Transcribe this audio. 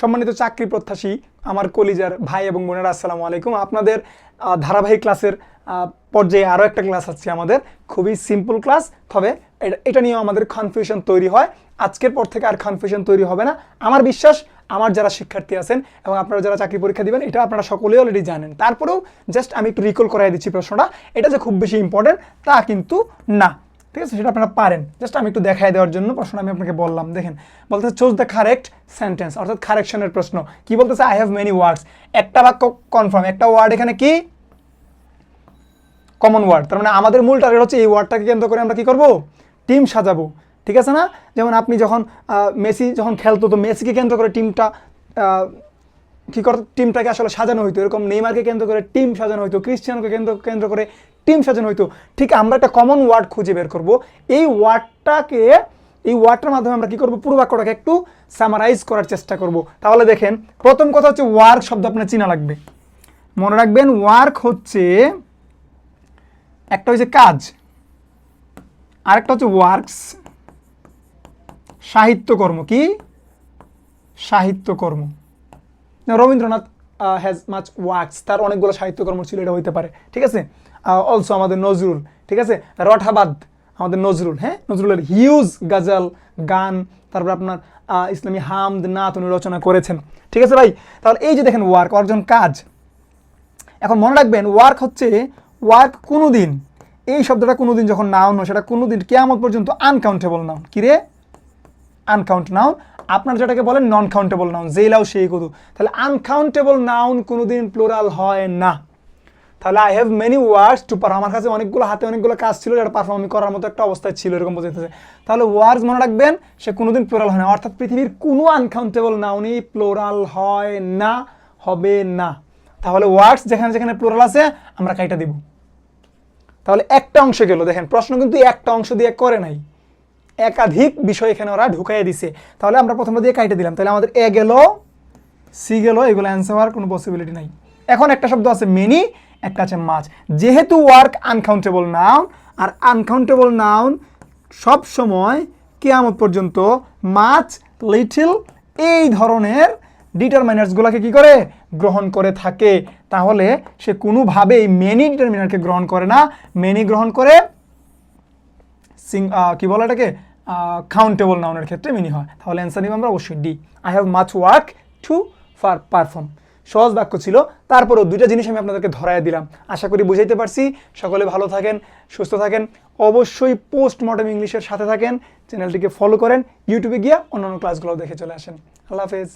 সম্মানিত চাকরি প্রত্যাশী আমার কলিজার ভাই এবং বোনেরা, আসসালামু আলাইকুম। আপনাদের ধারাবাহিক ক্লাসের পর্যায়ে আরও একটা ক্লাস আছে আমাদের, খুবই সিম্পল ক্লাস, তবে এটা- নিয়েও আমাদের কনফিউশন তৈরি হয়। আজকের পর থেকে আর কনফিউশন তৈরি হবে না। আমার বিশ্বাস, আমার যারা শিক্ষার্থী আছেন এবং আপনারা যারা চাকরি পরীক্ষা দিবেন, এটা আপনারা সকলেই অলরেডি জানেন। তারপরেও জাস্ট আমি একটু রিকল করাই দিচ্ছি প্রশ্নটা। এটা যে খুব বেশি ইম্পর্টেন্ট তা কিন্তু না। ঠিক আছে? সেটা আপনারা পারেন। জাস্ট আমি একটু দেখাই দেওয়ার জন্য, প্রশ্ন আমি আপনাকে বললাম। দেখেন বলতেছে চোজ দ্য কারেক্ট সেন্টেন্স অর্থাৎ কারেকশনের প্রশ্ন। কি বলতেছে? আই হ্যাভ মেনি ওয়ার্ডস একটা বাক্য কনফার্ম একটা ওয়ার্ড এখানে কি? কমন ওয়ার্ড তার মানে আমাদের মূল টার্গেট হচ্ছে এই ওয়ার্ডটাকে কেন্দ্র করে আমরা কি করব? টিম সাজাবো। ঠিক আছে না? যেমন আপনি যখন মেসি যখন খেলতো, তো মেসিকে কেন্দ্র করে টিমটা কি করতো টিমটাকে আসলে সাজানো হইতো। এরকম নেইমারকে কেন্দ্র করে টিম সাজানো হইতো, ক্রিশ্চিয়ানকে কেন্দ্র কেন্দ্র করে টিম সাজানো হইতো। ঠিক আমরা একটা কমন ওয়ার্ড খুঁজে বের করব। এই ওয়ার্ডটাকে এই ওয়ার্ডটার মাধ্যমে আমরা কি করব? পুরো বাক্যটাকে একটু সামারাইজ করার চেষ্টা করব। তাহলে দেখেন, প্রথম কথা হচ্ছে ওয়ার্ক শব্দ আপনার চিনা লাগবে। মনে রাখবেন ওয়ার্ক হচ্ছে একটা হচ্ছে কাজ, আরেকটা হচ্ছে ওয়ার্কস সাহিত্যকর্ম কি? সাহিত্যকর্ম রবীন্দ্রনাথ হ্যাজ মাচ ওয়ার্কস তার অনেকগুলো সাহিত্যকর্ম ছিল, এটা হইতে পারে। ঠিক আছে? অলসো আমাদের নজরুল। ঠিক আছে? রঠাবাদ, আমাদের নজরুল হ্যাঁ? নজরুলের হিউজ গাজাল, গান, তারপর আপনার ইসলামী হামদ নাথ উনি রচনা করেছেন। ঠিক আছে ভাই? তাহলে এই যে দেখেন ওয়ার্ক অর্জন কাজ। এখন মনে রাখবেন ওয়ার্ক হচ্ছে ওয়ার্ক কোনো দিন এই শব্দটা কোনো দিন যখন নাউন হয়, সেটা কোনো দিন কেয়ামত পর্যন্ত আনকাউন্টেবল নাউন কিরে আনকাউন্ট নাউন আপনার যেটাকে বলেন নন কাউন্টেবল নাউন জেলাও সেই কদু। তাহলে আনকাউন্টেবল নাউন কোনোদিন প্লোরাল হয় না। তাহলে I have many words to par আমার কাছে অনেকগুলো, হাতে অনেকগুলো কাজ ছিল, যেটা পারফর্ম করার মতো একটা অবস্থায় ছিল, এরকম বোঝাইতেছে তাহলে ওয়ার্ডস মনে রাখবেন, সে কোনোদিন প্লোরাল হয় না। অর্থাৎ পৃথিবীর কোনো আনকাউন্টেবল নাউনই প্লোরাল হয় না, হবে না। তাহলে ওয়ার্ডস যেখানে যেখানে প্লোরাল আছে, আমরা কাইটা দিব। তাহলে একটা অংশ গেল। দেখেন, প্রশ্ন কিন্তু একটা অংশ দিয়ে করে নাই। একাধিক বিষয় এখানে ওরা ঢুকাইয়ে দিছে। তাহলে আমরা প্রথমে দিয়ে কাইটে দিলাম। তাহলে আমাদের এ গেল, সি গেল, এগুলো অ্যান্সার হওয়ার কোনো পসিবিলিটি নাই। এখন একটা শব্দ আছে মেনি একটা আছে মাছ যেহেতু ওয়ার্ক আনকাউন্টেবল নাউন আর আনকাউন্টেবল নাউন সব সময় কেয়ামত পর্যন্ত মাছ লিটিল এই ধরনের ডিটারমিনার্সগুলোকে কি করে? গ্রহণ করে থাকে। তাহলে সে কোনোভাবেই মেনি ডিটারমিনারকে গ্রহণ করে না। মেনি গ্রহণ করে সিং কি বলে এটাকে? কাউন্টেবল নাউনের ক্ষেত্রে মিনি হয়। তাহলে অ্যান্সার নিব আমরা, অবশ্যই D I have much work to far perform সহজ বাক্য ছিল। তারপরও দুইটা জিনিস আমি আপনাদেরকে ধরাই দিলাম। আশা করি বুঝাইতে পারছি। সকলে ভালো থাকেন, সুস্থ থাকেন। অবশ্যই পোস্ট মডার্ন ইংলিশের সাথে থাকেন। চ্যানেলটিকে ফলো করেন। ইউটিউবে গিয়ে অন্যান্য ক্লাসগুলো দেখে চলে আসেন। আল্লাহ হাফেজ।